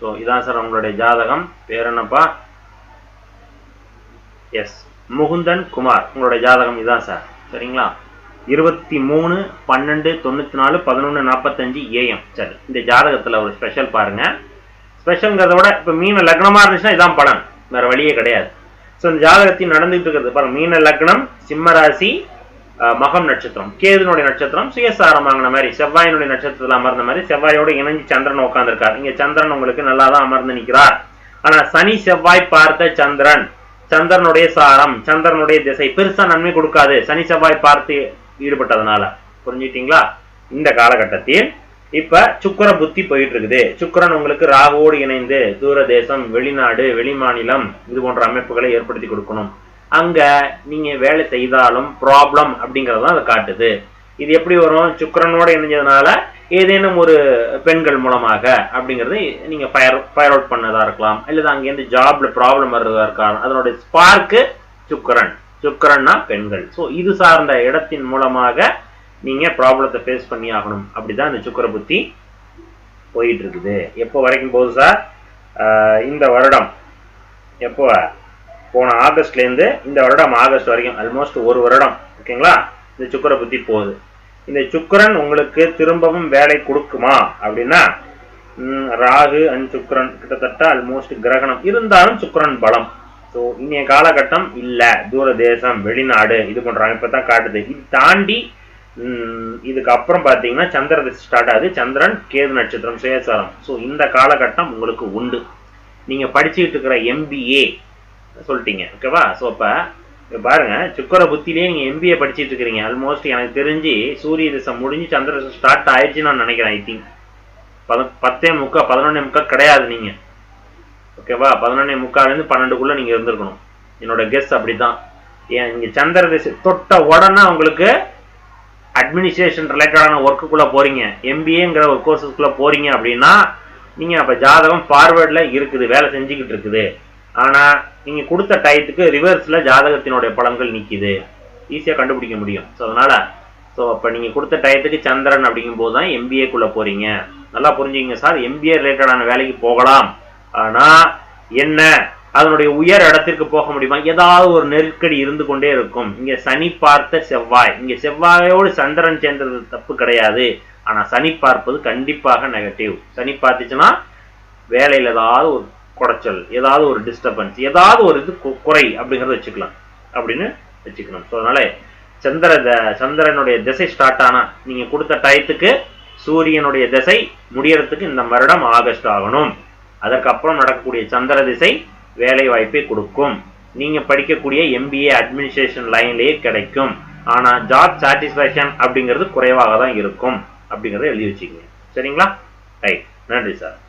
So இதான் sir அவங்களுடைய ஜாதகம். பேர் என்னப்பா? எஸ். முகுந்தன் குமார். உங்களுடைய ஜாதகம் இதான் சார். சரிங்களா? இருபத்தி மூணு பன்னெண்டு தொண்ணூற்றி நாலு பதினொன்று நாற்பத்தஞ்சு ஏஎம். சரி இந்த ஜாதகத்தில் ஒரு ஸ்பெஷல் பாருங்க. ஸ்பெஷல்ங்கிறத விட இப்போ மீன லக்னமாக இருந்துச்சுன்னா இதான் படம் வேற வழியே கிடையாது. ஸோ இந்த ஜாதகத்தில் நடந்துகிட்டு இருக்கிறது பாருங்கள் மீன லக்னம் சிம்மராசி மகம் நட்சத்திரம். கேதுனுடைய நட்சத்திரம் சுயசாரம் வாங்கின மாதிரி செவ்வாயினுடைய நட்சத்திரத்தில் அமர்ந்த மாதிரி செவ்வாயோட இணைஞ்சு சந்திரன் உட்காந்துருக்கார் இங்க சந்திரன் உங்களுக்கு நல்லா தான் அமர்ந்து நிற்கிறார் ஆனா சனி செவ்வாய் பார்த்த சந்திரன் சந்திரனுடைய சாரம் சந்திரனுடைய திசை பெருசா நன்மை கொடுக்காது. சனி செவ்வாய் பார்த்து ஈடுபட்டதுனால. புரிஞ்சுட்டீங்களா இந்த காலகட்டத்தில் இப்ப சுக்கிர புத்தி போயிட்டு இருக்குது சுக்கிரன் உங்களுக்கு ராகுவோடு இணைந்து தூர தேசம் வெளிநாடு வெளிமாநிலம் இது போன்ற அமைப்புகளை ஏற்படுத்தி கொடுக்கணும். அங்க நீங்க வேலை செய்தாலும் ப்ராப்ளம் அப்படிங்கறது தான் அதை காட்டுது. இது எப்படி வரும்? சுக்கரனோட இணைஞ்சதுனால ஏதேனும் ஒரு பெண்கள் மூலமாக அப்படிங்கறது நீங்க ஃபயர் ஃபயர் அவுட் பண்ணதா இருக்கலாம். அல்லது அங்கேருந்து ஜாப்ல ப்ராப்ளம் வர்றதா இருக்கலாம். அதனுடைய ஸ்பார்க்கு சுக்கரன். சுக்கரன்னா பெண்கள். ஸோ இது சார்ந்த இடத்தின் மூலமாக நீங்க ப்ராப்ளத்தை ஃபேஸ் பண்ணி ஆகணும். அப்படிதான் இந்த சுக்கிர புத்தி போயிட்டு இருக்குது. எப்போ வரைக்கும் போகுது சார் இந்த வருடம். எப்போ? போன ஆகஸ்ட்லேருந்து இந்த வருடம் ஆகஸ்ட் வரைக்கும் ஆல்மோஸ்ட் ஒரு வருடம் ஓகேங்களா? இந்த சுக்கிர புத்தி போகுது. இந்த சுக்கரன் உங்களுக்கு திரும்பவும் வேலை கொடுக்குமா? அப்படின்னா ராகு அண்ட் சுக்கிரன் கிட்டத்தட்ட ஆல்மோஸ்ட் கிரகணம். இருந்தாலும் சுக்கரன் பலம். ஸோ இன்றைய காலகட்டம் இல்லை. தூர தேசம் வெளிநாடு இது பண்ணுறாங்க இப்போ தான் காட்டுது. இது தாண்டி இதுக்கப்புறம் பார்த்தீங்கன்னா சந்திர ஸ்டார்ட் ஆகுது. சந்திரன் கேது நட்சத்திரம் சுயசாரம் ஸோ இந்த காலகட்டம் உங்களுக்கு உண்டு. நீங்கள் படிச்சுக்கிட்டு இருக்கிற எம்பிஏ சொல்லிட்டீங்க. ஓகேவா ஸோ இப்போ பாருங்க. சுக்கர புத்திலேயே நீங்கள் எம்பிஏ படிச்சிட்டு இருக்கிறீங்க. ஆல்மோஸ்ட் எனக்கு தெரிஞ்சு சூரிய திசை முடிஞ்சு சந்திர திசை ஸ்டார்ட் ஆயிடுச்சுன்னு நான் நினைக்கிறேன் ஐ திங்க் பத பத்தே முக்கா பதினொன்னே முக்கா கிடையாது நீங்கள் ஓகேவா பதினொன்னே முக்காலேருந்து பன்னெண்டுக்குள்ளே நீங்கள் இருந்திருக்கணும். என்னோட கெஸ் அப்படிதான் ஏன் நீங்கள் சந்திர திசை தொட்ட உடனே உங்களுக்கு அட்மினிஸ்ட்ரேஷன் ரிலேட்டடான ஒர்க்குக்குள்ளே போகிறீங்க எம்பிஏங்கிற ஒரு கோர்ஸஸ்க்குள்ளே போகிறீங்க அப்படின்னா நீங்கள் அப்போ ஜாதகம் ஃபார்வேர்டில் இருக்குது வேலை செஞ்சுக்கிட்டு இருக்குது. ஆனா நீங்க கொடுத்த டயத்துக்கு ரிவர்ஸ்ல ஜாதகத்தினுடைய பலன்கள் நிக்குது. ஈஸியா கண்டுபிடிக்க முடியும். ஸோ அதனால ஸோ அப்ப நீங்க கொடுத்த டயத்துக்கு சந்திரன் அப்படிங்கும்போது தான் எம்பிஏக்குள்ள போறீங்க. நல்லா புரிஞ்சுங்க சார். எம்பிஏ ரிலேட்டடான வேலைக்கு போகலாம். ஆனா என்ன? அதனுடைய உயர் இடத்திற்கு போக முடியுமா? ஏதாவது ஒரு நெருக்கடி இருந்து கொண்டே இருக்கும். இங்க சனி பார்த்த செவ்வாய். இங்க செவ்வாயோடு சந்திரன் சேர்ந்தது தப்பு கிடையாது. ஆனா சனி பார்ப்பது கண்டிப்பாக நெகட்டிவ் சனி பார்த்துச்சுன்னா வேலையில ஏதாவது ஒரு குடைச்சல் ஏதாவது ஒரு டிஸ்டர்பன்ஸ் ஏதாவது ஒரு இது குறை அப்படிங்கறத வச்சுக்கலாம். அப்படின்னு வச்சுக்கணும். ஸோ அதனால சந்திர த- சந்திரனுடைய திசை ஸ்டார்ட் ஆனா நீங்க கொடுத்த டயத்துக்கு சூரியனுடைய திசை முடியறதுக்கு இந்த வருடம் ஆகஸ்ட் ஆகணும். அதற்கப்புறம் நடக்கக்கூடிய சந்திர திசை வேலை வாய்ப்பை கொடுக்கும். நீங்க படிக்கக்கூடிய எம்பிஏ அட்மினிஸ்ட்ரேஷன் லைன்லயே கிடைக்கும். ஆனா ஜாப் சாட்டிஸ்ஃபேக்ஷன் அப்படிங்கிறது குறைவாக தான் இருக்கும். அப்படிங்கிறத எழுதி வச்சுக்கோங்க. சரிங்களா? ரைட் நன்றி சார்